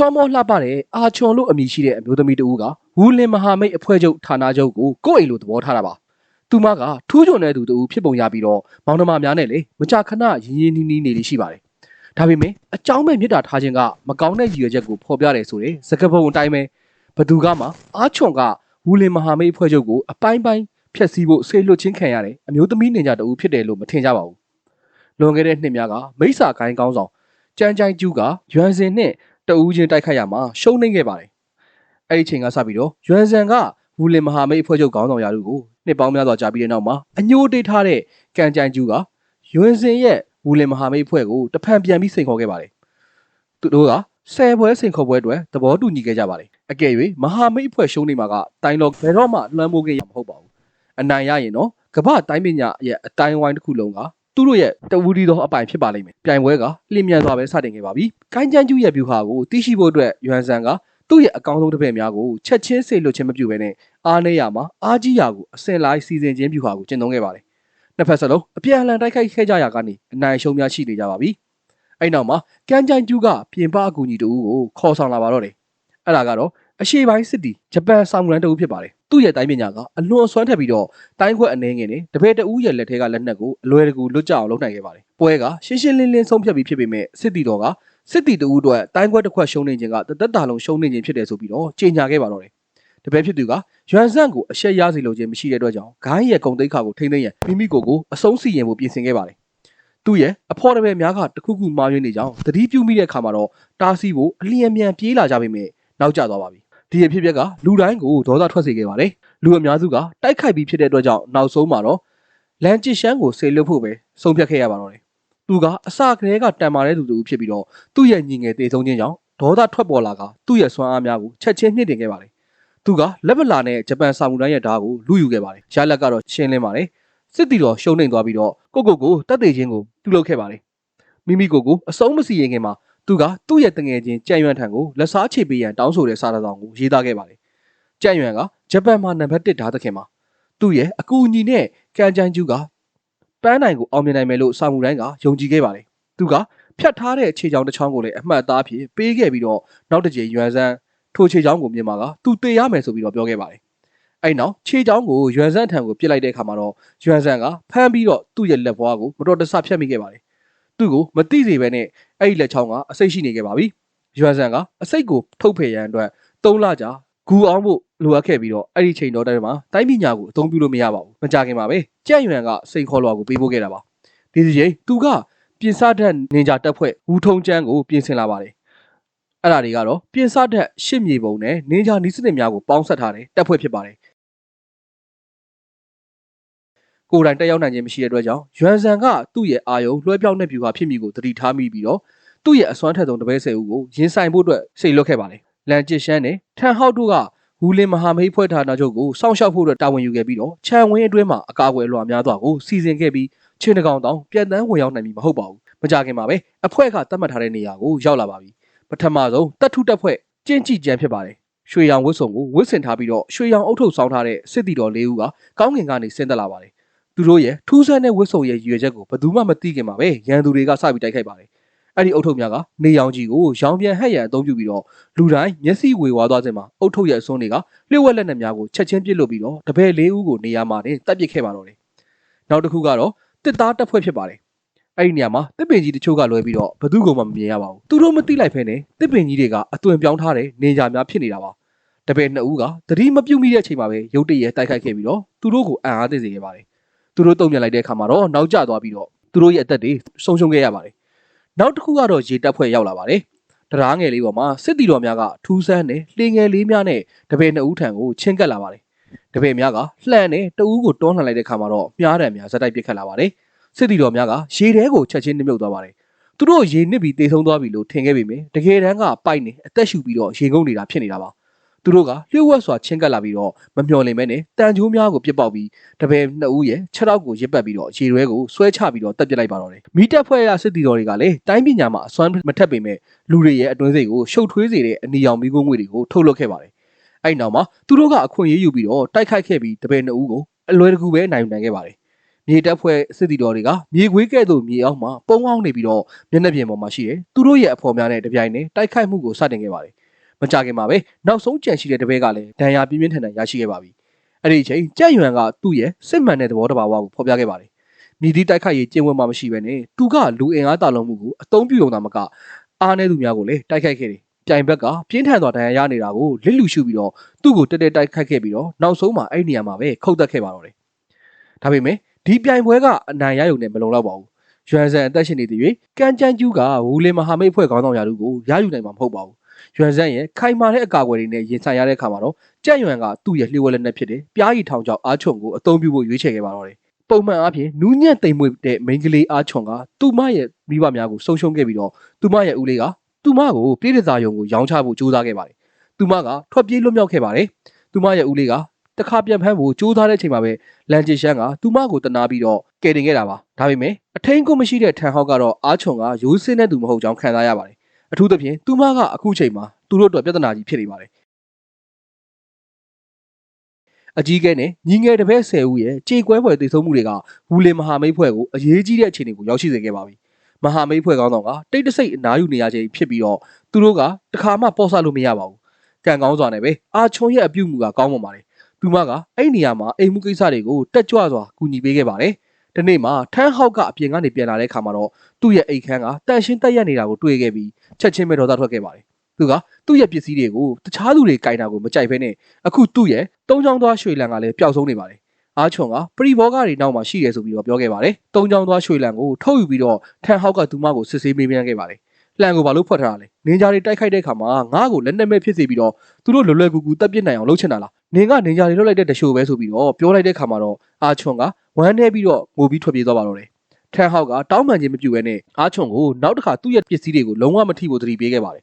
ချောမောလှပတဲ့အာချွန်လို့အမည်ရှိတဲ့အမျိုးသမီးတဦးကဝူလင်မဟာမိတ်အဖွဲ့ချုပ်ဌာနချုပ်ကိုကိုယ့်အိမ်လိုသဘောထားတာပါသူမကထူးချွန်တဲ့သူတဦးဖြစ်ပုံရပြီးတော့မောင်နှမများနဲ့လေမကြာခဏရင်းရင်းနှီးနှီးနေလေးရှိပါတယ်ဒါပေမဲ့အကြောင်းမဲ့မြစ်တာထားခြင်းကမကောင်းတဲ့ရည်ရွယ်ချက်ကိုဖော်ပြတယ်ဆိုတဲ့စကားပုံအတိုင်းပဲဘသူကမှအာချွန်ကဝူလင်မဟာမိတ်အဖွဲ့ချုပ်ကိုအပိုင်းပိုင်းဖျက်ဆီးဖို့ဆေလွတ်ချင်းခံရတဲ့အမျိုးသမီးနေကြတဦးဖြစ်တယ်လို့မထင်ကြပါဘူးလွန်ခဲ့တဲ့နှစ်များကမိစ္ဆာကိုင်းကောင်းဆောင်ကြမ်းကြိုင်ကျူးကရွမ်စင်နဲ့ တဦးချင်းတိုက်ခိုက်ရမှာရှုံးနိမ့်ခဲ့ပါတယ်အဲ့ဒီချိန်ကစပြီးတော့ရွမ်စန်ကဝူလင်မဟာမိတ်အဖွဲ့ချုပ်ခေါင်းဆောင်ရာတို့ကိုနှစ်ပေါင်းများစွာကြာပြီးတဲ့နောက်မှာအညိုတေးထားတဲ့ကန်ကြိုင်ကျူးကရွမ်စင်ရဲ့ဝူလင်မဟာမိတ်အဖွဲ့ကိုတဖန်ပြန်ပြီးစိန်ခေါ်ခဲ့ပါတယ်သူတို့ကဆယ်ပွဲစိန်ခေါ်ပွဲအတွက်သဘောတူညီခဲ့ကြပါတယ်အကယ်၍မဟာမိတ်အဖွဲ့ရှုံးနေမှာကတိုင်းလောဘယ်တော့မှလွှမ်းမိုးခဲ့ရမှာမဟုတ်ပါဘူးအနိုင်ရရင်တော့ကမ္ဘာတိုင်းပညာရဲ့အတိုင်းဝိုင်းတစ်ခုလုံးက သူတို့ရဲ့တဝူဒီသောအပိုင်ဖြစ်ပါလိမ့်မယ်ပြိုင်ပွဲကလျင်မြန်စွာပဲစတင်ခဲ့ပါပြီကိုင်းကျန်းကျူးရဲ့ဗျူဟာကိုသိရှိဖို့အတွက်ရွမ်ဆန်ကသူ့ရဲ့အကောင်းဆုံးတစ်ဖက်များကိုချက်ချင်းစေလွတ်ခြင်းမပြုဘဲနဲ့အားနေရမှာအားကြီးရာကိုအစင်လိုက်စီစဉ်ခြင်းဗျူဟာကိုကျင့်သုံးခဲ့ပါတယ်နှစ်ဖက်စလုံးအပြန်အလှန်တိုက်ခိုက်ခဲ့ကြရာကနေအနိုင်ရှုံးများရှိနေကြပါပြီအဲ့နောက်မှာကန်ကျန်းကျူးကပြင်ပအကူအညီတူကိုခေါ်ဆောင်လာပါတော့တယ်အဲ့ဒါကတော့ အရှေ့ပိုင်းစစ်တီဂျပန်ဆောင်ရန်တူဖြစ်ပါတယ်သူ့ရဲ့တိုင်းပညာကအလွန်အစွမ်းထက်ပြီးတော့တိုင်းခွက်အနေငယ်နဲ့တပည့်တဦးရဲ့လက်ထဲကလက်နက်ကိုအလွယ်တကူလွတ်ကြအောင်လုပ်နိုင်ခဲ့ပါတယ်ပွဲကရှင်းရှင်းလင်းလင်းဆုံးဖြတ်ပြီးဖြစ်ပေမဲ့စစ်တီတော်ကစစ်တီတဦးအတွက်တိုင်းခွက်တစ်ခွက်ရှုံးနေခြင်းကတသက်တာလုံးရှုံးနေခြင်းဖြစ်တယ်ဆိုပြီးတော့ကြေညာခဲ့ပါတော့တယ်တပည့်ဖြစ်သူကရွမ်ဆန့်ကိုအရှက်ရစေလိုခြင်းမရှိတဲ့အတွက်ကြောင့်ဂိုင်းရဲ့ဂုံတိတ်ခါကိုထိမ့်သိမ်းရန်မိမိကိုယ်ကိုအဆုံးစီရင်ဖို့ပြင်ဆင်ခဲ့ပါတယ်သူ့ရဲ့အဖော်တပည့်များကတခုခုမှားယွင်းနေကြောင်းသတိပြုမိတဲ့အခါမှာတော့တားဆီးဖို့အလျင်မြန်ပြေးလာကြပေမဲ့နောက်ကျသွားပါပြီ ဒီအဖြစ်အပျက်ကလူတိုင်းကိုဒေါသထွက်စေခဲ့ပါတယ်လူအများစုကတိုက်ခိုက်ပြီးဖြစ်တဲ့အတွက်ကြောင့်နောက်ဆုံးမှာတော့လန်ချစ်ရှမ်းကိုဆေလွတ်ဖို့ပဲဆုံးဖြတ်ခဲ့ရပါတော့တယ်သူကအစကတည်းကတန်မာတဲ့သူတူဖြစ်ပြီးတော့သူ့ရဲ့ညီငယ်တေဆုံးခြင်းကြောင့်ဒေါသထွက်ပေါ်လာကသူ့ရဲ့စွမ်းအားများကိုချက်ချင်းမြင့်တင်ခဲ့ပါတယ်သူကလက်ဗလာနဲ့ဂျပန်စာမှုတိုင်းရဲ့ဓာတ်ကိုလူယူခဲ့ပါတယ်ရလက်ကတော့ရှင်းလင်းပါတယ်စစ်တီတော်ရှုံးနေသွားပြီးတော့ကိုကိုကိုတတ်သိချင်းကိုပြုလုပ်ခဲ့ပါတယ်မိမိကိုကိုအဆုံးမစီရင်ခင်မှာ သူကသူ့ရဲ့တငယ်ချင်းကြံ့ရွံ့ထံကိုလက်စားချေပေးရန်တောင်းဆိုတဲ့စာသားဆောင်ကိုရေးသားခဲ့ပါတယ်။ကြံ့ရွံ့ကဂျပန်မှာနံပါတ်1ဓာတ်သခင်မှာသူ့ရဲ့အကူအညီနဲ့ကန်ကြိုင်ကျူးကပန်းနိုင်ကိုအောင်မြင်နိုင်မယ်လို့စာမှုတိုင်းကယုံကြည်ခဲ့ပါတယ်။သူကဖြတ်ထားတဲ့ခြေချောင်းတစ်ချောင်းကိုလည်းအမှတ်အသားဖြင့်ပေးခဲ့ပြီးတော့နောက်တစ်ကြိမ်ရွမ်ဆန်းထိုခြေချောင်းကိုမြင်မှာကသူတေရမယ်ဆိုပြီးတော့ပြောခဲ့ပါတယ်။အဲ့နောက်ခြေချောင်းကိုရွမ်ဆန်းထံကိုပြစ်လိုက်တဲ့အခါမှာတော့ရွမ်ဆန်းကဖမ်းပြီးတော့သူ့ရဲ့လက်ဘွားကိုမတော်တဆဖြတ်မိခဲ့ပါတယ်။သူ့ကိုမတိစေဘဲနဲ့ အဲ့ဒီလက်ချောင်းကအစိတ်ရှိနေခဲ့ပါပြီ။ရွမ်ဆန်ကအစိတ်ကိုထုတ်ဖယ်ရန်အတွက်၃လကြာဂူအောင်ဖို့လိုအပ်ခဲ့ပြီးတော့အဲ့ဒီချိန်တော့တိုင်းမှာတိုင်းပညာကိုအသုံးပြုလို့မရပါဘူး။မကြခင်ပါပဲ။ကြံ့ရွံကစိန်ခေါ်လွှာကိုပေးပို့ခဲ့တာပါ။ဒီစီချိန်သူကပြင်စတဲ့နင်ဂျာတက်ဖွဲ့ဝူထုံကျန်းကိုပြင်ဆင်လာပါတယ်။အဲ့ဒါတွေကတော့ပြင်စတဲ့ရှစ်မြေပုံနဲ့နင်ဂျာနီးစနစ်များကိုပေါင်းစပ်ထားတဲ့တက်ဖွဲ့ဖြစ်ပါတယ်။ ကိုယ်တိုင်တက်ရောက်နိုင်ခြင်းမရှိတဲ့အတွက်ကြောင့်ရွမ်ဆန်ကသူ့ရဲ့အာယုံလွှဲပြောင်းတဲ့ဗျူဟာဖြစ်မိကိုသတိထားမိပြီးတော့သူ့ရဲ့အစွမ်းထက်ဆုံးတပည့်ဆယ်ဦးကိုရင်ဆိုင်ဖို့အတွက်စိတ်လွတ်ခဲ့ပါတယ်။လန်ကျစ်ရှမ်းနဲ့ထန်ဟောက်တို့ကဝူလင်မဟာမိတ်ဖွဲ့ဌာနချုပ်ကိုစောင့်ရှောက်ဖို့အတွက်တာဝန်ယူခဲ့ပြီးတော့ခြံဝင်းအတွင်းမှာအကာအကွယ်လွှာများစွာကိုစီစဉ်ခဲ့ပြီးချင်းတကောင်တောင်ပြန်တန်းဝင်ရောက်နိုင်ပြီမဟုတ်ပါဘူး။မကြခင်မှာပဲအဖွဲ့ကသတ်မှတ်ထားတဲ့နေရာကိုရောက်လာပါပြီ။ပထမဆုံးတပ်ထုတပ်ဖွဲ့ကျင်းကြည့်ကြံဖြစ်ပါတယ်။ရွှေရောင်ဝတ်စုံကိုဝတ်ဆင်ထားပြီးတော့ရွှေရောင်အုပ်ထုပ်ဆောင်းထားတဲ့စစ်တီတော်လေးဦးကကောင်းကင်ကနေဆင်းသက်လာပါတယ်။ သူတို့ရဲ့ထူးဆန်းတဲ့ဝတ်စုံရဲ့ရည်ရွယ်ချက်ကိုဘယ်သူမှမသိခင်မှာပဲရန်သူတွေကစပြီးတိုက်ခိုက်ပါတယ်။အဲ့ဒီအုပ်ထုပ်များကနေရောင်ကြီးကိုရောင်ပြန်ဟက်ရန်အသုံးပြုပြီးတော့လူတိုင်းမျက်စိဝေဝါးသွားခြင်းမှာအုပ်ထုပ်ရဲ့အစွန်းတွေကလျှို့ဝှက်လက်နက်များကိုချက်ချင်းပစ်လို့ပြီးတော့တပည့်လေးဦးကိုနေရာမှာတင်တပ်ပစ်ခဲ့ပါတော့တယ်။နောက်တစ်ခုကတော့တစ်သားတပ်ဖွဲ့ဖြစ်ပါတယ်။အဲ့ဒီနေရာမှာတစ်ပင်ကြီးတချို့ကလွဲပြီးတော့ဘသူ့ကောင်မှမမြင်ရပါဘူး။သူတို့မသိလိုက်ဖ ೇನೆ တစ်ပင်ကြီးတွေကအသွင်ပြောင်းထားတဲ့နေကြများဖြစ်နေတာပါ။တပည့်နှစ်ဦးကတတိမပြုတ်မိတဲ့အချိန်မှာပဲရုတ်တရက်တိုက်ခိုက်ခဲ့ပြီးတော့သူတို့ကိုအံ့အားသင့်စေခဲ့ပါတယ်။ သူတို့တုံ့ပြန်လိုက်တဲ့အခါမှာတော့နောက်ကျသွားပြီးတော့သူတို့ရဲ့အသက်တွေဆုံးရှုံးခဲ့ရပါတယ်။နောက်တစ်ခုကတော့ရေတပ်ဖွဲ့ရောက်လာပါတယ်။တရားငယ်လေးပေါ်မှာစစ်တီတော်များကထူးဆန်းတဲ့လှေငယ်လေးများနဲ့တပည့်နှစ်ဦးထံကိုချင်းကပ်လာပါတယ်။တပည့်များကလှမ်းနဲ့တဦးကိုတွန်းလှန်လိုက်တဲ့အခါမှာတော့မြားတံများဇက်တိုက်ပစ်ခတ်လာပါတယ်။စစ်တီတော်များကရေထဲကိုချက်ချင်းနှမြုပ်သွားပါတယ်။သူတို့ရေနစ်ပြီးတေဆုံးသွားပြီလို့ထင်ခဲ့ပေမယ့်တကယ်တမ်းကပိုက်နေအသက်ရှူပြီးတော့ရေငုံနေတာဖြစ်နေတာပါ။ သူတို့ကလျှို့ဝှက်စွာချင်းကပ်လာပြီးတော့မမျှော်လင့်မဲနဲ့တန်ချိုးများကိုပြစ်ပေါက်ပြီးတပည့်နှစ်ဦးရဲ့ခြေထောက်ကိုရစ်ပတ်ပြီးတော့ရေရွဲကိုဆွဲချပြီးတော့တက်ပစ်လိုက်ပါတော့တယ်။မိတက်ဖွဲ့ရစစ်တီတော်တွေကလည်းတိုင်းပညာမှာအစွမ်းမထက်ပေမဲ့လူတွေရဲ့အတွင်းစိတ်ကိုရှုပ်ထွေးစေတဲ့အနီရောင်မီးခိုးငွေတွေကိုထုတ်လွှတ်ခဲ့ပါတယ်။အဲ့နောက်မှာသူတို့ကအခွင့်အရေးယူပြီးတော့တိုက်ခိုက်ခဲ့ပြီးတပည့်နှစ်ဦးကိုအလွယ်တကူပဲနိုင်နိုင်ခဲ့ပါတယ်။မမြေတက်ဖွဲ့စစ်တီတော်တွေကမြေခွေးကဲ့သို့မြေအောက်မှာပုံအောင်နေပြီးတော့မျက်နှာပြင်ပေါ်မှာရှိတယ်သူတို့ရဲ့အဖော်များနဲ့တပြိုင်နက်တိုက်ခိုက်မှုကိုစတင်ခဲ့ပါတယ် မကြခင်မှာပဲနောက်ဆုံးကြံရှိတဲ့တပည့်ကလည်းဒဏ်ရာပြင်းပြင်းထန်ထန်ရရှိခဲ့ပါပြီအဲ့ဒီအချိန်ကြက်ရွံကသူ့ရဲ့စစ်မှန်တဲ့သဘောတဘာဝကိုဖော်ပြခဲ့ပါတယ်မြည်သည့်တိုက်ခိုက်ရေးကျင့်ဝတ်မှမရှိဘဲနဲ့သူကလူအင်အားတာလုံးမှုကိုအသုံးပြုုံတာမကအားနည်းသူများကိုလည်းတိုက်ခိုက်ခဲ့တယ်ပြိုင်ဘက်ကပြင်းထန်စွာဒဏ်ရာရနေတာကိုလစ်လူရှုပြီးတော့သူ့ကိုတက်တက်တိုက်ခိုက်ခဲ့ပြီးတော့နောက်ဆုံးမှာအဲ့ဒီနေရာမှာပဲခုတ်တက်ခဲ့ပါတော့တယ်ဒါပေမဲ့ဒီပြိုင်ပွဲကအနိုင်ရရုံနဲ့မလုံလောက်ပါဘူးရွမ်ဆန်အသက်ရှင်နေသေး၍ကန်ချန်ကျူးကဝူလင်မဟာမိတ်ဖွဲ့ခေါင်းဆောင်ရာထူးကိုရယူနိုင်မှာမဟုတ်ပါဘူး ရွမ်ဆန်ရဲ့ခိုင်မာတဲ့အကာအကွယ်တွေနဲ့ရင်ဆိုင်ရတဲ့အခါမှာတော့ကြက်ရွံကသူ့ရဲ့လျှို့ဝှက်လက်နက်ဖြစ်တဲ့ပြားရီထောင်ချောက်အားချုံကိုအသုံးပြုဖို့ရွေးချယ်ခဲ့ပါတော့တယ်ပုံမှန်အားဖြင့်နူးညံ့သိမ်မွေ့တဲ့မိန်းကလေးအားချုံကသူ့မရဲ့မိဘများကိုဆုံးရှုံးခဲ့ပြီးတော့သူမရဲ့ဦးလေးကသူမကိုပြည်ထစာယုံကိုရောင်းချဖို့ကြိုးစားခဲ့ပါတယ်သူမကထွက်ပြေးလွတ်မြောက်ခဲ့ပါတယ်သူမရဲ့ဦးလေးကတခါပြန်ဖမ်းဖို့ကြိုးစားတဲ့အချိန်မှာပဲလန်ချီရှန်ကသူမကိုတနာပြီးတော့ကယ်တင်ခဲ့တာပါဒါပေမဲ့အထင်းကိုမရှိတဲ့ထန်ဟောက်ကတော့အားချုံကရိုးစင်းတဲ့သူမဟုတ်ကြောင်းခံစားရပါတယ် အထူးသဖြင့်သူမကအခုချိန်မှာသူတို့အတွက်ပြဿနာကြီးဖြစ်နေပါတယ်အကြီးကဲနဲ့ညီငယ်တစ်ပည့်10ဦးရဲ့ကြေကွဲပွဲတည်ဆုံမှုတွေကဝူလင်မဟာမိတ်ဖွဲ့ကိုအရေးကြီးတဲ့အခြေအနေကိုရောက်ရှိစေခဲ့ပါပြီမဟာမိတ်ဖွဲ့ကောင်းဆောင်ကတိတ်တဆိတ်အနားယူနေရခြင်းဖြစ်ပြီးတော့သူတို့ကတခါမှပေါ်ဆလို့မရပါဘူးကံကောင်းစွာနဲ့ပဲအာချုံရဲ့အပြုတ်မှုကကောင်းပါပါတယ်သူမကအဲ့ဒီနေရာမှာအိမ်မှုကိစ္စတွေကိုတက်ကြွစွာကူညီပေးခဲ့ပါတယ် ဒီနေ့မှာထန်းဟောက်ကအပြင်ကနေပြန်လာတဲ့အခါမှာတော့သူ့ရဲ့အိတ်ခမ်းကတန်ရှင်းတက်ရက်နေတာကိုတွေ့ခဲ့ပြီးချက်ချင်းပဲဒေါသထွက်ခဲ့ပါတယ်သူကသူ့ရဲ့ပစ္စည်းတွေကိုတခြားသူတွေကင်တာကိုမကြိုက်ဘဲနဲ့အခုသူ့ရဲ့တုံးချောင်းသွားရွှေလံကလည်းပျောက်ဆုံးနေပါတယ်အားချုံကပရိဘောဂတွေနောက်မှာရှိတယ်ဆိုပြီးတော့ပြောခဲ့ပါတယ်တုံးချောင်းသွားရွှေလံကိုထုတ်ယူပြီးတော့ထန်းဟောက်ကသူမကိုစစ်ဆေးမေးမြန်းခဲ့ပါတယ်လှန်ကိုဘာလို့ဖွက်ထားတာလဲနင်ဂျာတွေတိုက်ခိုက်တဲ့အခါမှာငါ့ကိုလက်နက်မဲ့ဖြစ်စေပြီးတော့သူတို့လွယ်လွယ်ကူကူတပ်ပစ်နိုင်အောင်လုပ်ချင်တာလား နင်ကနင်ဂျာတွေလွတ်လိုက်တဲ့တရှိုးပဲဆိုပြီးတော့ပြောလိုက်တဲ့အခါမှာတော့အာချုံကဝမ်းနေပြီးတော့ငိုပြီးထွက်ပြေးသွားပါတော့တယ်ထန်ဟောက်ကတောင်းပန်ခြင်းမပြုဘဲနဲ့အားချုံကိုနောက်တစ်ခါသူ့ရဲ့ပစ္စည်းတွေကိုလုံးဝမထိဖို့သတိပေးခဲ့ပါတယ်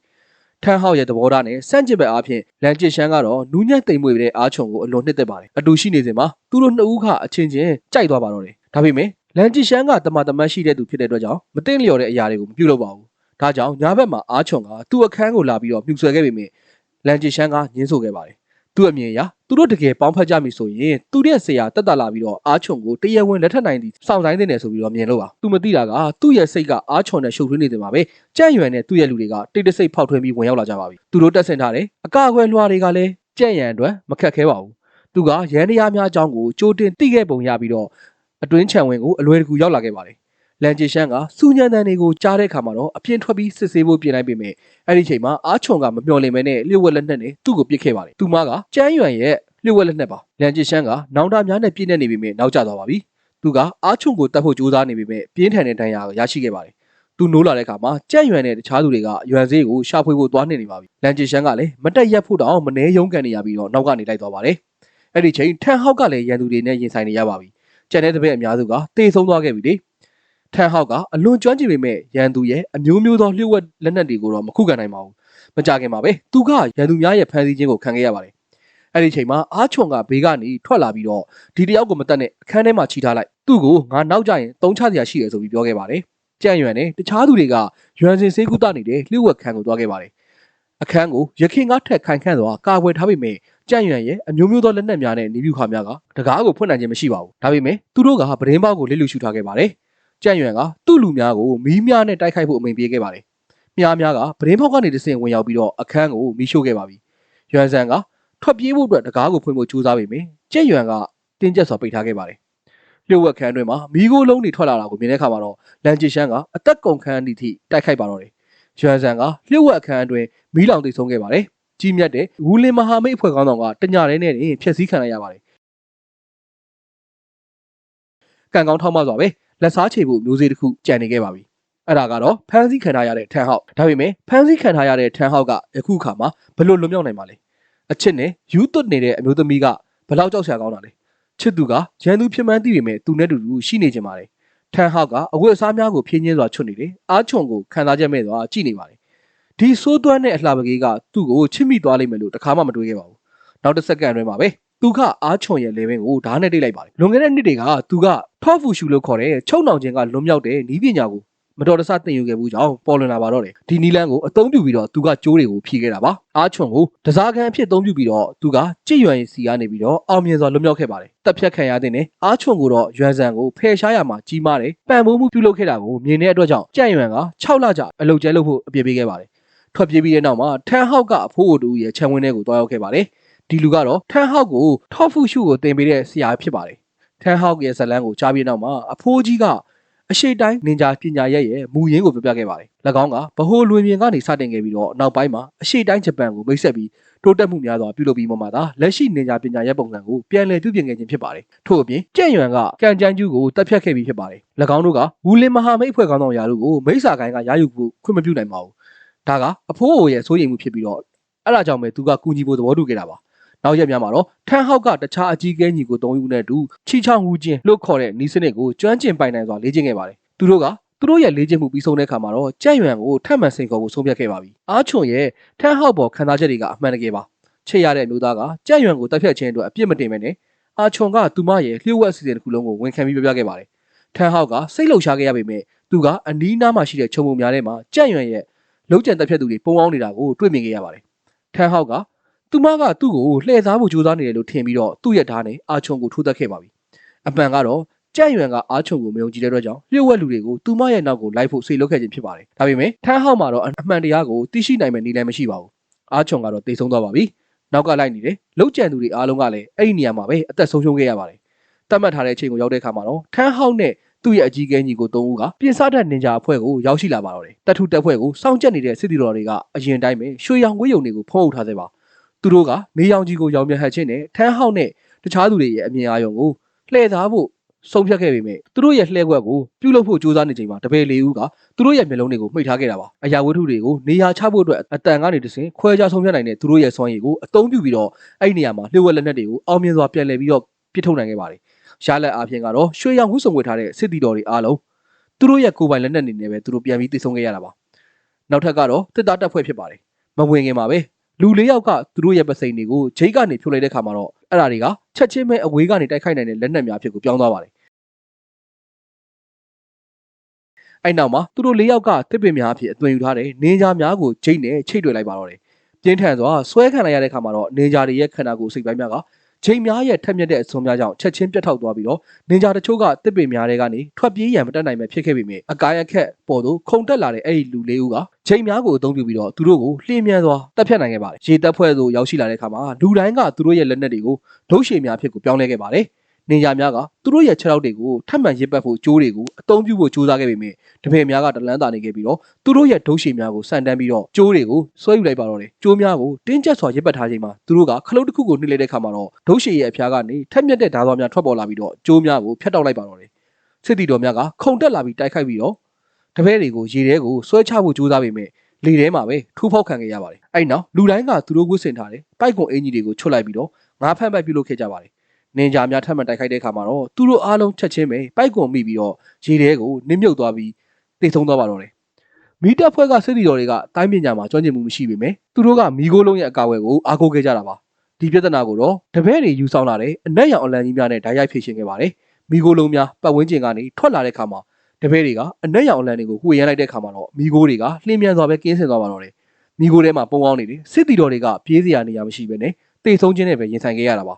ထန်ဟောက်ရဲ့သဘောထားနဲ့စန့်ကျင်ဘက်အားဖြင့်လန်ကျစ်ရှမ်းကတော့နူးညံ့သိမ်မွေတဲ့အားချုံကိုအလွန်နှစ်သက်ပါတယ်အတူရှိနေစဉ်မှာသူတို့နှစ်ဦးကအချင်းချင်းကြိုက်သွားပါတော့တယ်ဒါပေမဲ့လန်ကျစ်ရှမ်းကတမတမတ်ရှိတဲ့သူဖြစ်တဲ့အတွက်ကြောင့်မသိလျော်တဲ့အရာတွေကိုမပြုလုပ်ပါဘူးဒါကြောင့်ညာဘက်မှာအားချုံကသူ့အခန်းကိုလာပြီးတော့မြှူဆွဲခဲ့ပေမဲ့လန်ကျစ်ရှမ်းကညှင်းဆိုခဲ့ပါတယ်သူ့အမြင်အရ သူတို့တကယ်ပေါင်းဖက်ကြပြီဆိုရင်သူတဲ့ဆရာတက်တာလာပြီးတော့အားချုံကိုတရားဝင်လက်ထပ်နိုင်သည်စောင့်ဆိုင်တဲ့နယ်ဆိုပြီးတော့မြင်လို့ပါသူမသိတာကသူ့ရဲ့စိတ်ကအားချုံနဲ့ရှုပ်ထွေးနေတယ်မှာပဲကြံ့ရွယ်နဲ့သူ့ရဲ့လူတွေကတိတ်တဆိတ်ဖောက်ထွင်းပြီးဝင်ရောက်လာကြပါပြီသူတို့တက်ဆင်ထားတယ်အကာအကွယ်လွှာတွေကလည်းကြံ့ရန်အတွက်မခက်ခဲပါဘူးသူကရန်တရားများအကြောင်းကိုကြိုတင်သိခဲ့ပုံရပြီးတော့အတွင်းခြံဝင်ကိုအလွယ်တကူရောက်လာခဲ့ပါတယ် လန်ဂျီရှန်ကစူညံတန်တွေကိုကြားတဲ့အခါမှာတော့အပြင်းထွက်ပြီးစစ်ဆေးဖို့ပြင်လိုက်ပေမဲ့အဲ့ဒီချိန်မှာအားချုံကမမျှော်လင့်မဲနဲ့လျှို့ဝှက်လက်နက်နဲ့သူ့ကိုပစ်ခဲ့ပါတယ်သူမကကျန်းရွံရဲ့လျှို့ဝှက်လက်နက်ပါလန်ဂျီရှန်ကနောင်တများနဲ့ပြည့်နေနေပေမဲ့နောက်ကျသွားပါပြီသူကအားချုံကိုတတ်ဖို့ကြိုးစားနေပေမဲ့ပြင်းထန်တဲ့ဒဏ်ရာကိုရရှိခဲ့ပါတယ်သူနိုးလာတဲ့အခါမှာကြက်ရွံနဲ့တခြားသူတွေကရွံစေးကိုရှာဖွေဖို့သွားနေနေပါပြီလန်ဂျီရှန်ကလည်းမတက်ရက်ဖို့တောင်မနှဲရုံးကန်နေရပြီးတော့နောက်ကနေလိုက်သွားပါတယ်အဲ့ဒီချိန်ထန်ဟောက်ကလည်းရန်သူတွေနဲ့ရင်ဆိုင်နေရပါပြီကျန်တဲ့တပည့်အများစုကတေဆုံးသွားခဲ့ပြီလေ ထန်ဟောက်ကအလွန်ကျွမ်းကျင်ပေမဲ့ရန်သူရဲ့အမျိုးမျိုးသောလျှို့ဝှက်လက်နက်တွေကိုတော့မခုခံနိုင်ပါဘူးမကြခင်ပါပဲသူကရန်သူများရဲ့ဖမ်းဆီးခြင်းကိုခံခဲ့ရပါတယ်အဲ့ဒီချိန်မှာအားချုံကဘေးကနေထွက်လာပြီးတော့ဒီတယောက်ကိုမတက်နဲ့အခန်းထဲမှာခြိထားလိုက်သူ့ကိုငါနောက်ကျရင်တုံးချစရာရှိတယ်ဆိုပြီးပြောခဲ့ပါတယ်ကြံ့ရွံနဲ့တခြားသူတွေကရွံစင်စေးကုသနေတဲ့လျှို့ဝှက်ခန်းကိုသွားခဲ့ပါတယ်အခန်းကိုရခင်ကထက်ခိုင်ခန့်စွာကာကွယ်ထားပေမဲ့ကြံ့ရွံရဲ့အမျိုးမျိုးသောလက်နက်များနဲ့နေပြူခါများကတကားကိုဖွင့်နိုင်ခြင်းမရှိပါဘူးဒါပေမဲ့သူတို့ကပဒင်းပေါက်ကိုလစ်လူရှုထားခဲ့ပါတယ် ကြံ့ရွံကသူ့လူများကိုမီးများနဲ့တိုက်ခိုက်ဖို့အမိန့်ပေးခဲ့ပါတယ်မြားများကပဒင်းပေါက်ကနေတဆင့်ဝင်ရောက်ပြီးတော့အခန်းကိုမီးရှို့ခဲ့ပါပြီရွံစံကထွက်ပြေးဖို့အတွက်တကားကိုဖွင့်ဖို့ကြိုးစားပေမဲ့ကြက်ရွံကတင်းကျပ်စွာပိတ်ထားခဲ့ပါတယ်လျှို့ဝှက်ခန်းတွင်မှာမီးခိုးလုံးတွေထွက်လာတာကိုမြင်တဲ့အခါမှာတော့လန်ဂျီရှန်ကအသက်ကုန်ခန်းအထိတိုက်ခိုက်ပါတော့တယ်ရွံစံကလျှို့ဝှက်အခန်းအတွင်းမီးလောင်တိတ်ဆုံးခဲ့ပါတယ်ကြီးမြတ်တဲ့ဝူလင်မဟာမိတ်အဖွဲ့ကောင်းဆောင်ကတညရဲနဲ့တင်ဖျက်ဆီးခံလိုက်ရပါတယ်ကံကောင်းထောက်မစွာပဲ လက်စားချေဖို့မျိုးစေ့တစ်ခုကြံနေခဲ့ပါပြီအဲ့ဒါကတော့ဖန်စီခံထားရတဲ့ထန်ဟောက်ဒါပေမဲ့ဖန်စီခံထားရတဲ့ထန်ဟောက်ကယခုခါမှာဘလို့လွန်မြောက်နိုင်ပါလဲအချစ်နဲ့ယူသွတ်နေတဲ့အမျိုးသမီးကဘလောက်ကြောက်စရာကောင်းတာလဲချစ်သူကရန်သူဖြစ်မှန်းသိပေမဲ့သူနဲ့တူတူရှိနေကြပါလေထန်ဟောက်ကအဝတ်အစားများကိုဖြင်းချင်းစွာချွတ်နေတယ်အားချုံကိုခံစားချက်မဲ့စွာကြည့်နေပါတယ်ဒီစိုးသွမ်းတဲ့အလှပကေးကသူ့ကိုချစ်မိသွားလိမ့်မယ်လို့တခါမှမတွေးခဲ့ပါဘူးနောက်တစ်စက္ကန့်အတွင်းမှာပဲ သူကအားချုံရဲ့လေဘင်းကိုဓာတ်နဲ့တိတ်လိုက်ပါတယ်လွန်ခဲ့တဲ့နှစ်တွေကသူကထော့ဖူရှူလို့ခေါ်တဲ့ချုံနှောင်ခြင်းကလွန်မြောက်တဲ့နီးပညာကိုမတော်တဆတင်ယူခဲ့မှုကြောင့်ပေါ်လွင်လာပါတော့တယ်ဒီနီလန်းကိုအသုံးပြုပြီးတော့သူကကျိုးတွေကိုဖြီးခဲ့တာပါအားချွန်ကိုတစားကန်အဖြစ်အသုံးပြုပြီးတော့သူကကြည်ရွံရီစီကနေပြီးတော့အောင်မြင်စွာလွတ်မြောက်ခဲ့ပါတယ်တပ်ဖြတ်ခံရတဲ့နဲ့အားချွန်ကိုတော့ရွမ်ဆန်ကိုဖယ်ရှားရမှာကြီးမားတယ်ပံ့ပိုးမှုပြုလုပ်ခဲ့တာကိုမြင်တဲ့အတွက်ကြောင့်ကြံ့ရွံက6လကြာအလုပ်ကျဲလုပ်ဖို့အပြစ်ပေးခဲ့ပါတယ်ထွက်ပြေးပြီးတဲ့နောက်မှာထန်ဟောက်ကအဖိုးအိုတူရဲ့ခြံဝင်းထဲကိုတွားရောက်ခဲ့ပါတယ် ဒီလူကတော့ထန်ဟောက်ကိုထော့ဖူရှုကိုတင်ပေးတဲ့ဆရာဖြစ်ပါတယ်ထန်ဟောက်ရဲ့ဇလန်းကိုကြားပြီးနောက်မှာအဖိုးကြီးကအရှိတိုင်းနင်ဂျာပညာရဲ့ရဲ့မူရင်းကိုပြပြခဲ့ပါတယ်၎င်းကဗဟိုလွင်ပြင်ကနေစတင်ခဲ့ပြီးတော့နောက်ပိုင်းမှာအရှိတိုင်းဂျပန်ကိုမိတ်ဆက်ပြီးတိုးတက်မှုများစွာပြုလုပ်ပြီးမှမှသာလက်ရှိနင်ဂျာပညာရဲ့ပုံစံကိုပြန်လည်ပြုပြင်ခဲ့ခြင်းဖြစ်ပါတယ်ထို့အပြင်ကြံ့ရွံကကန်ကျန်းကျူးကိုတပ်ဖြတ်ခဲ့ပြီးဖြစ်ပါတယ်၎င်းတို့ကဝူလင်မဟာမိတ်အဖွဲ့ကောင်းဆောင်ရာတို့ကိုမိတ်စာကိုင်းကရယူဖို့ခွင့်မပြုနိုင်ပါဘူးဒါကအဖိုးအိုရဲ့စိုးရိမ်မှုဖြစ်ပြီးတော့အဲ့ဒါကြောင့်ပဲသူကကူညီဖို့သဘောတူခဲ့တာပါ နောက်ရက်များမှာတော့ထန်ဟောက်ကတခြားအကြီးကဲညီကိုတုံးယူနဲ့အတူချီချောင်းဝူချင်းလို့ခေါ်တဲ့နီးစနစ်ကိုကျွမ်းကျင်ပိုင်နိုင်စွာလေ့ကျင့်ခဲ့ပါတယ်သူတို့ကသူတို့ရဲ့လေ့ကျင့်မှုပြီးဆုံးတဲ့အခါမှာတော့ကြက်ရွံကိုထပ်မံစိန်ခေါ်ဖို့ဆုံးဖြတ်ခဲ့ပါပြီအားချွန်ရဲ့ထန်ဟောက်ပေါ်ခံစားချက်တွေကအမှန်တကယ်ပါချစ်ရတဲ့မျိုးသားကကြက်ရွံကိုတက်ဖြတ်ခြင်းအတွက်အပြစ်မတင်ပဲနဲ့အာချွန်ကသူမရဲ့လျှို့ဝှက်အစီအစဉ်တစ်ခုလုံးကိုဝန်ခံပြီးပြပြခဲ့ပါတယ်ထန်ဟောက်ကစိတ်လှုပ်ရှားခဲ့ရပေမဲ့သူကအနီးနားမှာရှိတဲ့ခြုံပုံများထဲမှာကြက်ရွံရဲ့လုံးကျန်တက်ဖြတ်သူတွေပုံအောင်နေတာကိုတွေ့မြင်ခဲ့ရပါတယ်ထန်ဟောက်က သူမကသူ့ကိုလှည့်စားဖို့ကြိုးစားနေတယ်လို့ထင်ပြီးတော့သူ့ရဲ့ဓာတ်နဲ့အာချွန်ကိုထိုးသက်ခဲ့ပါပြီအမှန်ကတော့ကြက်ရွံကအားချုံကိုမယုံကြည်တဲ့အတွက်ကြောင့်လျှို့ဝှက်လူတွေကိုသူမရဲ့နောက်ကိုလိုက်ဖို့စိတ်လုပ်ခဲ့ခြင်းဖြစ်ပါတယ်။ဒါပေမဲ့ထန်းဟောက်မှာတော့အမှန်တရားကိုသိရှိနိုင်မယ့်နည်းလမ်းမရှိပါဘူး။အားချုံကတော့တိတ်ဆုံးသွားပါပြီ။နောက်ကလိုက်နေတယ်။လောက်ကျန်သူတွေအားလုံးကလည်းအဲ့ဒီနေရာမှာပဲအသက်ဆုံးရှုံးခဲ့ရပါတယ်။တတ်မှတ်ထားတဲ့အချိန်ကိုရောက်တဲ့အခါမှာတော့ထန်းဟောက်နဲ့သူ့ရဲ့အကြီးကဲညီကိုတုံးဦးကပြင်စားတဲ့နင်ဂျာအဖွဲ့ကိုရောက်ရှိလာပါတော့တယ်။တတ်ထုတက်ဖွဲ့ကိုစောင့်ကြက်နေတဲ့စစ်တီတော်တွေကအရင်တိုင်းပဲရွှေရောင်ဝေးရုံတွေကိုဖုံးအုပ်ထားသေးပါ။ သူတို့ကနေရောင်ကြီးကိုရောင်မြဟတ်ခြင်းနဲ့ထန်းဟောက်နဲ့တခြားသူတွေရဲ့အမြင်အာရုံကိုလှည့်သားဖို့ဆုံးဖြတ်ခဲ့ပေမဲ့သူတို့ရဲ့လှည့်ကွက်ကိုပြုလုပ်ဖို့ကြိုးစားနေချိန်မှာတပည့်လေးဦးကသူတို့ရဲ့မျက်လုံးတွေကိုမှိတ်ထားခဲ့တာပါအရာဝတ္ထုတွေကိုနေရာချဖို့အတွက်အတန်ကနေတဆင်ခွဲခြားဆုံးဖြတ်နိုင်တဲ့သူတို့ရဲ့စွမ်းရည်ကိုအသုံးပြုပြီးတော့အဲ့ဒီနေရာမှာလျှို့ဝှက်လက်နက်တွေကိုအောင်မြင်စွာပြန်လည်ပြီးတော့ပြစ်ထုတ်နိုင်ခဲ့ပါတယ်ရှားလက်အားဖြင့်ကတော့ရွှေရောင်ဝှစုံဝေထားတဲ့စစ်တီတော်တွေအားလုံးသူတို့ရဲ့ကိုယ်ပိုင်လက်နက်တွေနဲ့ပဲသူတို့ပြန်ပြီးသိဆုံးခဲ့ရတာပါနောက်ထပ်ကတော့တစ်သားတက်ဖွဲ့ဖြစ်ပါတယ်မဝင်ခင်မှာပဲ လူလေးယောက်ကသူတို့ရဲ့ပစိန်တွေကိုဂျိတ်ကနေဖြိုလိုက်တဲ့ခါမှာတော့အဲ့ဒါတွေကချက်ချင်းပဲအဝေးကနေတိုက်ခိုက်နိုင်တဲ့လက်နက်များဖြစ်ကိုပြောင်းသွားပါတယ်အဲ့နောက်မှာသူတို့လေးယောက်ကတစ်ပင်များအဖြစ်အသွင်ယူထားတဲ့နင်းကြားများကိုဂျိတ်နဲ့ချိတ်တွေ့လိုက်ပါတော့တယ်ပြင်းထန်စွာဆွဲခံလိုက်ရတဲ့ခါမှာတော့နင်းကြားတွေရဲ့ခန္ဓာကိုယ်စိတ်ပိုင်းများက ဂျိတ်များရဲ့ထက်မြက်တဲ့အစွန်းများကြောင့်ချက်ချင်းပြတ်ထောက်သွားပြီးတော့နင်ဂျာတချို့ကတစ်ပင်များတွေကနေထွက်ပြေးရန်မတက်နိုင်ပဲဖြစ်ခဲ့ပေမဲ့အကားအခက်ပေါ်သို့ခုန်တက်လာတဲ့အဲ့ဒီလူလေးဦးကဂျိတ်များကိုအသုံးပြုပြီးတော့သူတို့ကိုလှည့်မြန်စွာတပ်ဖြတ်နိုင်ခဲ့ပါတယ်ရေတပ်ဖွဲ့သို့ရောက်ရှိလာတဲ့အခါမှာလူတိုင်းကသူတို့ရဲ့လက်နက်တွေကိုဒုတ်ရှည်များဖြစ်ကိုပြောင်းလဲခဲ့ပါတယ် နင်ဂျာများကသူတို့ရဲ့ခြေထောက်တွေကိုထပ်မံရစ်ပတ်ဖို့ကြိုးတွေကိုအသုံးပြုဖို့ကြိုးစားခဲ့ပေမဲ့တပည့်များကတလန်းတာနေခဲ့ပြီးတော့သူတို့ရဲ့ဒုတ်ရှည်များကိုစံတန်းပြီးတော့ကြိုးတွေကိုဆွဲယူလိုက်ပါတော့တယ်ကြိုးများကိုတင်းကျပ်စွာရစ်ပတ်ထားချိန်မှာသူတို့ကခလုတ်တစ်ခုကိုနှိမ့်လိုက်တဲ့အခါမှာတော့ဒုတ်ရှည်ရဲ့အဖျားကနေထက်မြက်တဲ့ဓာတ်သွားများထွက်ပေါ်လာပြီးတော့ကြိုးများကိုဖျက်တောက်လိုက်ပါတော့တယ်စစ်တီတော်များကခုန်တက်လာပြီးတိုက်ခိုက်ပြီးတော့တပည့်တွေကိုရေထဲကိုဆွဲချဖို့ကြိုးစားပေမဲ့လေထဲမှာပဲထူးဖောက်ခံခဲ့ရပါတယ်အဲ့နောက်လူတိုင်းကသူတို့ကိုဆင်ထားတယ်ပိုက်ကွန်အင်ဂျီတွေကိုချွတ်လိုက်ပြီးတော့ငါးဖက်ပိုက်ပြုလုပ်ခဲ့ကြပါတယ် နင်ဂျာများထပ်မံတိုက်ခိုက်တဲ့အခါမှာတော့သူတို့အားလုံးချက်ချင်းပဲပိုက်ကွန်မိပြီးတော့ရေထဲကိုနစ်မြုပ်သွားပြီးတိတ်ဆုံးသွားပါတော့တယ်မီတပ်ဖွဲ့ကစစ်တီတော်တွေကတိုင်းပညာမှာကျွမ်းကျင်မှုမရှိပေမဲ့သူတို့ကမီးခိုးလုံးရဲ့အကာအကွယ်ကိုအားကိုးခဲ့ကြတာပါဒီပြဿနာကိုတော့တပည့်တွေယူဆောင်လာတဲ့အနက်ရောင်အလံကြီးများနဲ့ဓာတ်ရိုက်ဖြည့်ရှင်းခဲ့ပါတယ်မီးခိုးလုံးများပတ်ဝန်းကျင်ကနေထွက်လာတဲ့အခါမှာတပည့်တွေကအနက်ရောင်အလံတွေကိုဝှေ့ရမ်းလိုက်တဲ့အခါမှာတော့မီးခိုးတွေကလှင်းမြန်စွာပဲကင်းဆင်းသွားပါတော့တယ်မီးခိုးထဲမှာပုံအောင်နေတယ်စစ်တီတော်တွေကပြေးစရာနေရာမရှိဘဲနဲ့တိတ်ဆုံးခြင်းနဲ့ပဲရင်ဆိုင်ခဲ့ရတာပါ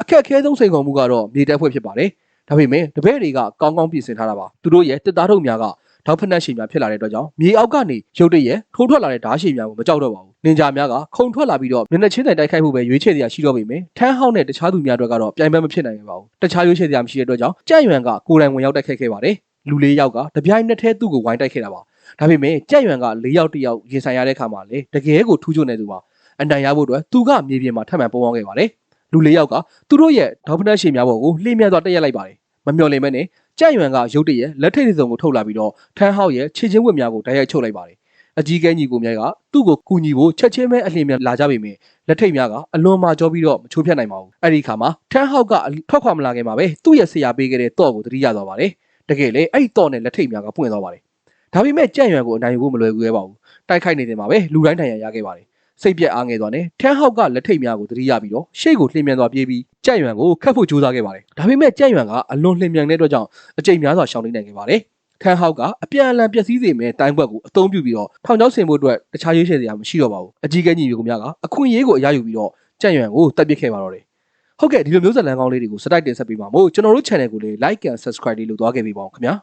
အခက်အခဲဆုံးစိန်ခေါ်မှုကတော့မြေတက်ဖွဲ့ဖြစ်ပါတယ်ဒါပေမဲ့တပည့်တွေကကောင်းကောင်းပြင်ဆင်ထားတာပါသူတို့ရဲ့တစ်သားထုတ်များကထောက်ဖက်နှက်ရှည်များဖြစ်လာတဲ့အတွက်ကြောင့်မြေအောက်ကနေရုတ်တရက်ထိုးထွက်လာတဲ့ဓာတ်ရှည်များကိုမကြောက်တော့ပါဘူးနင်ဂျာများကခုံထွက်လာပြီးတော့မျက်နှာချင်းတိုင်တိုက်ခိုက်မှုပဲရွေးချယ်စရာရှိတော့ပေမဲ့ထန်းဟောင်းနဲ့တခြားသူများအတွက်ကတော့ပြိုင်ပွဲမဖြစ်နိုင်ပါဘူးတခြားရွေးချယ်စရာမရှိတဲ့အတွက်ကြောင့်ကြံ့ရွံကကိုယ်တိုင်ဝင်ရောက်တိုက်ခိုက်ခဲ့ပါတယ်လူလေးယောက်ကတပြိုင်နက်တည်းသူ့ကိုဝိုင်းတိုက်ခဲ့တာပါဒါပေမဲ့ကြံ့ရွံက၄ယောက်တစ်ယောက်ရင်ဆိုင်ရတဲ့ခါမှာလေတကယ်ကိုထူးချွန်နေသူပါအနိုင်ရဖို့အတွက်သူကမြေပြင်မှာထပ်မံပုံအောင်ခဲ့ပါတယ် လူလေးယောက်ကသူတို့ရဲ့ဒေါဖနက်ရှည်များပေါ်ကိုလှည့်မြတ်သွားတက်ရက်လိုက်ပါတယ်မမျော်လင့်မဲနဲ့ကြံ့ရွံကရုတ်တရက်လက်ထိပ်စုံကိုထုတ်လာပြီးတော့ထန်းဟောက်ရဲ့ခြေချင်းဝတ်များကိုတိုက်ရိုက်ချုပ်လိုက်ပါတယ်အကြီးကဲညီကိုမြိုက်ကသူ့ကိုကူညီဖို့ချက်ချင်းပဲအလင်းများလာကြပေမဲ့လက်ထိပ်များကအလွန်မှကြောပြီးတော့မချိုးဖြတ်နိုင်ပါဘူးအဲ့ဒီခါမှာထန်းဟောက်ကထွက်ခွာမလာခင်မှာပဲသူ့ရဲ့ဆရာပေးခဲ့တဲ့တော့ကိုသတိရသွားပါတယ်တကယ်လေအဲ့ဒီတော့နဲ့လက်ထိပ်များကပွင့်သွားပါတယ်ဒါပေမဲ့ကြံ့ရွံကိုအနိုင်ယူဖို့မလွယ်ကူခဲ့ပါဘူးတိုက်ခိုက်နေတယ်မှာပဲလူတိုင်းတိုင်ရရခဲ့ပါတယ် စိတ်ပြက်အားငယ်သွားနဲ့ထန်းဟောက်ကလက်ထိပ်များကိုသတိရပြီးတော့ရှေ့ကိုလှည့်မြန်သွားပြေးပြီးကြက်ရွံကိုခတ်ဖို့ကြိုးစားခဲ့ပါတယ်ဒါပေမဲ့ကြက်ရွံကအလွန်လှည့်မြန်တဲ့အတွက်ကြောင့်အကြိမ်များစွာရှောင်နေနိုင်ခဲ့ပါတယ်ထန်းဟောက်ကအပြန်အလှန်ပျက်စီးစေမဲ့တိုင်းဘက်ကိုအသုံးပြုပြီးတော့ထောင်ချောက်ဆင်ဖို့အတွက်တခြားရေးချယ်စရာမရှိတော့ပါဘူးအကြီးကဲညီမျိုးများကအခွင့်အရေးကိုအရယူပြီးတော့ကြံ့ရွံကိုတပ်ပစ်ခဲ့ပါတော့တယ်ဟုတ်ကဲ့ဒီလိုမျိုးဇာတ်လမ်းကောင်းလေးတွေကိုစတိုက်တင်ဆက်ပေးပါမို့ကျွန်တော်တို့ channel ကိုလည်း like and subscribe လေးလုပ်သွားခဲ့ပေးပါဦးခင်ဗျာ